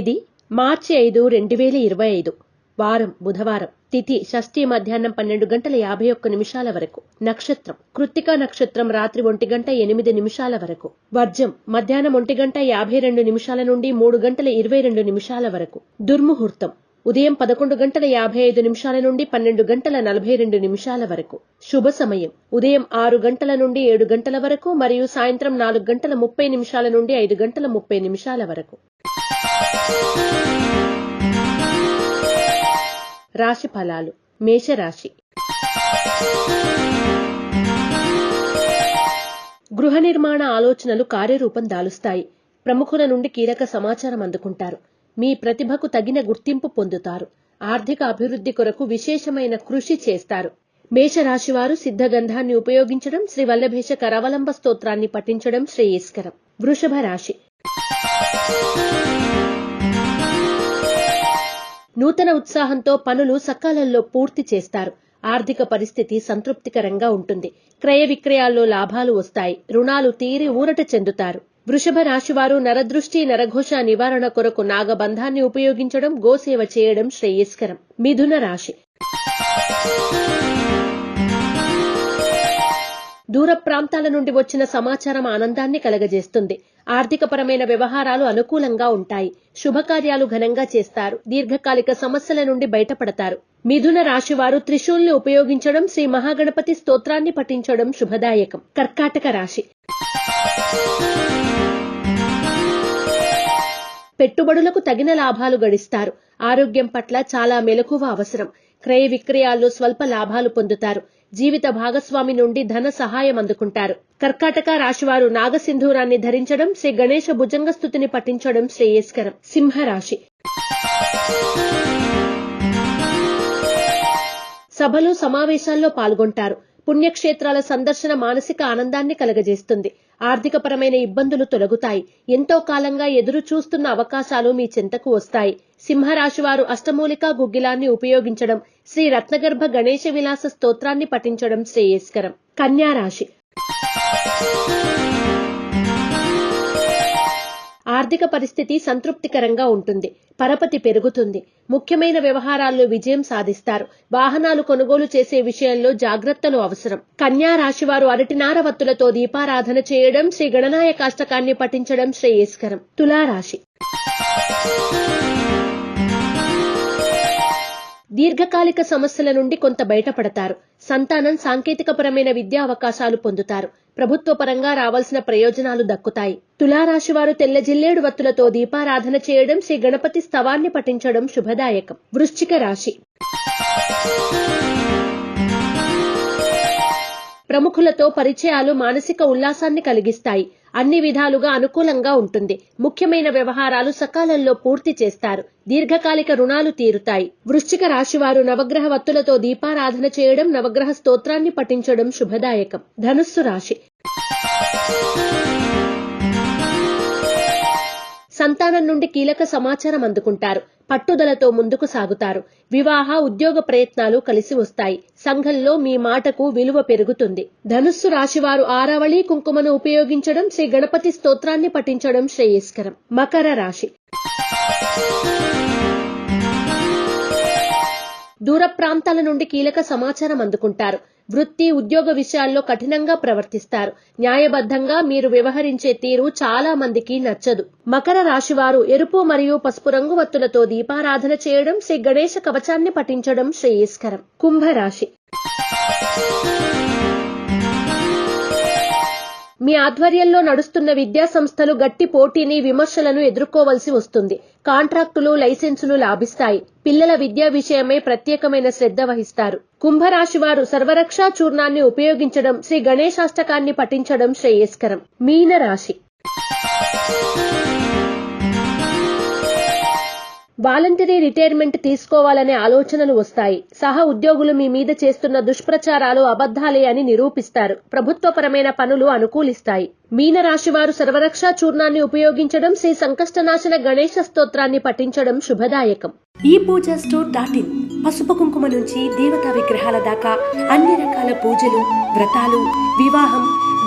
తేదీ మార్చి ఐదు రెండు వేల ఇరవై ఐదు. వారం బుధవారం. తిథి షష్ఠి మధ్యాహ్నం పన్నెండు గంటల యాభై ఒక్క నిమిషాల వరకు. నక్షత్రం కృత్తికా నక్షత్రం రాత్రి ఒంటి గంట ఎనిమిది నిమిషాల వరకు. వర్జం మధ్యాహ్నం ఒంటి గంట యాభై రెండు నిమిషాల నుండి మూడు గంటల ఇరవై రెండు నిమిషాల వరకు. దుర్ముహూర్తం ఉదయం పదకొండు గంటల యాభై ఐదు నిమిషాల నుండి పన్నెండు గంటల నలభై రెండు నిమిషాల వరకు. శుభ సమయం ఉదయం ఆరు గంటల నుండి ఏడు గంటల వరకు మరియు సాయంత్రం నాలుగు గంటల ముప్పై నిమిషాల నుండి ఐదు గంటల ముప్పై నిమిషాల వరకు. రాశి ఫలాలు. మేషరాశి. గృహ నిర్మాణ ఆలోచనలు కార్యరూపం దాలుస్తాయి. ప్రముఖుల నుండి కీలక సమాచారం అందుకుంటారు. మీ ప్రతిభకు తగిన గుర్తింపు పొందుతారు. ఆర్థిక అభివృద్ధి కొరకు విశేషమైన కృషి చేస్తారు. మేషరాశివారు సిద్ధగంధాన్ని ఉపయోగించడం శ్రీ వల్లభేష కరవలంబ స్తోత్రాన్ని పఠించడం శ్రేయస్కరం. వృషభ రాశి. నూతన ఉత్సాహంతో పనులు సకాలంలో పూర్తి చేస్తారు. ఆర్థిక పరిస్థితి సంతృప్తికరంగా ఉంటుంది. క్రయ విక్రయాల్లో లాభాలు వస్తాయి. రుణాలు తీరి ఊరట చెందుతారు. వృషభ రాశివారు నరదృష్టి నరఘోష నివారణ కొరకు నాగబంధాన్ని ఉపయోగించడం గోసేవ చేయడం శ్రేయస్కరం. మిథున రాశి. దూర ప్రాంతాల నుండి వచ్చిన సమాచారం ఆనందాన్ని కలగజేస్తుంది. ఆర్థికపరమైన వ్యవహారాలు అనుకూలంగా ఉంటాయి. శుభకార్యాలు ఘనంగా చేస్తారు. దీర్ఘకాలిక సమస్యల నుండి బయటపడతారు. మిథున రాశివారు త్రిశూల్ని ఉపయోగించడం శ్రీ మహాగణపతి స్తోత్రాన్ని పఠించడం శుభదాయకం. కర్కాటక రాశి. పెట్టుబడులకు తగిన లాభాలు గడిస్తారు. ఆరోగ్యం పట్ల చాలా మెలకువ అవసరం. క్రయ విక్రయాల్లో స్వల్ప లాభాలు పొందుతారు. జీవిత భాగస్వామి నుండి ధన సహాయం అందుకుంటారు. కర్కాటక రాశివారు నాగసింధూరాన్ని ధరించడం శ్రీ గణేశ భుజంగ స్థుతిని పఠించడం శ్రేయస్కరం. సింహరాశి. సభలు సమావేశాల్లో పాల్గొంటారు. పుణ్యక్షేత్రాల సందర్శన మానసిక ఆనందాన్ని కలగజేస్తుంది. ఆర్థికపరమైన ఇబ్బందులు తొలగుతాయి. ఎంతో కాలంగా ఎదురు చూస్తున్న అవకాశాలు మీ చెంతకు వస్తాయి. సింహరాశి వారు అష్టమూలికా గుగ్గిలాన్ని ఉపయోగించడం శ్రీ రత్నగర్భ గణేశ విలాస స్తోత్రాన్ని పఠించడం శ్రేయస్కరం. కన్యా రాశి ఆర్థిక పరిస్థితి సంతృప్తికరంగా ఉంటుంది. పరపతి పెరుగుతుంది. ముఖ్యమైన వ్యవహారాల్లో విజయం సాధిస్తారు. వాహనాలు కొనుగోలు చేసే విషయంలో జాగ్రత్తలు అవసరం. కన్యా రాశివారు అరటినార వత్తులతో దీపారాధన చేయడం శ్రీ గణనాయకాష్టకాన్ని పఠించడం శ్రేయస్కరం. తులారాశి. దీర్ఘకాలిక సమస్యల నుండి కొంత బయటపడతారు. సంతానం సాంకేతికపరమైన విద్యా అవకాశాలు పొందుతారు. ప్రభుత్వ పరంగా రావాల్సిన ప్రయోజనాలు దక్కుతాయి. తులారాశి వారు తెల్ల జిల్లేడు వత్తులతో దీపారాధన చేయడం శ్రీ గణపతి స్తవాన్ని పఠించడం శుభదాయకం. వృశ్చిక రాశి. ప్రముఖులతో పరిచయాలు మానసిక ఉల్లాసాన్ని కలిగిస్తాయి. అన్ని విధాలుగా అనుకూలంగా ఉంటుంది. ముఖ్యమైన వ్యవహారాలు సకాలంలో పూర్తి చేస్తారు. దీర్ఘకాలిక రుణాలు తీరుతాయి. వృశ్చిక రాశివారు నవగ్రహ వత్తులతో దీపారాధన చేయడం నవగ్రహ స్తోత్రాన్ని పఠించడం శుభదాయకం. ధనుస్సు రాశి. సంతానం నుండి కీలక సమాచారం అందుకుంటారు. పట్టుదలతో ముందుకు సాగుతారు. వివాహ ఉద్యోగ ప్రయత్నాలు కలిసి వస్తాయి. సంఘంలో మీ మాటకు విలువ పెరుగుతుంది. ధనుస్సు రాశివారు ఆరావళి కుంకుమను ఉపయోగించడం శ్రీ గణపతి స్తోత్రాన్ని పఠించడం శ్రేయస్కరం. మకర రాశి. దూర ప్రాంతాల నుండి కీలక సమాచారం అందుకుంటారు. వృత్తి ఉద్యోగ విషయాల్లో కఠినంగా ప్రవర్తిస్తారు. న్యాయబద్ధంగా మీరు వ్యవహరించే తీరు చాలా మందికి నచ్చదు. మకర రాశివారు ఎరుపు మరియు పసుపు రంగు వత్తులతో దీపారాధన చేయడం శ్రీ గణేశ కవచాన్ని పఠించడం శ్రేయస్కరం. కుంభరాశి మీ ఆధ్వర్యంలో నడుస్తున్న విద్యా సంస్థలు గట్టి పోటీని విమర్శలను ఎదుర్కోవలసి వస్తుంది. కాంట్రాక్టులు లైసెన్సులు లాభిస్తాయి. పిల్లల విద్యా విషయమే ప్రత్యేకమైన శ్రద్ధ వహిస్తారు. కుంభరాశి వారు సర్వరక్షా చూర్ణాన్ని ఉపయోగించడం శ్రీ గణేశాష్టకాన్ని పఠించడం శ్రేయస్కరం. మీన రాశి వాలంటరీ రిటైర్మెంట్ తీసుకోవాలనే ఆలోచనలు వస్తాయి. సహా ఉద్యోగులు మీ మీద చేస్తున్న దుష్ప్రచారాలు అబద్ధాలే అని నిరూపిస్తారు. ప్రభుత్వపరమైన పనులు అనుకూలిస్తాయి. మీనరాశి వారు సర్వరక్షా చూర్ణాన్ని ఉపయోగించడం శ్రీ సంకష్టనాశన గణేశ స్తోత్రాన్ని పఠించడం శుభదాయకం. ఈ పూజ స్టోర్ డాట్ ఇన్ పసుపు కుంకుమ నుంచి దేవతా విగ్రహాల దాకా అన్ని రకాల పూజలు వ్రతాలు వివాహం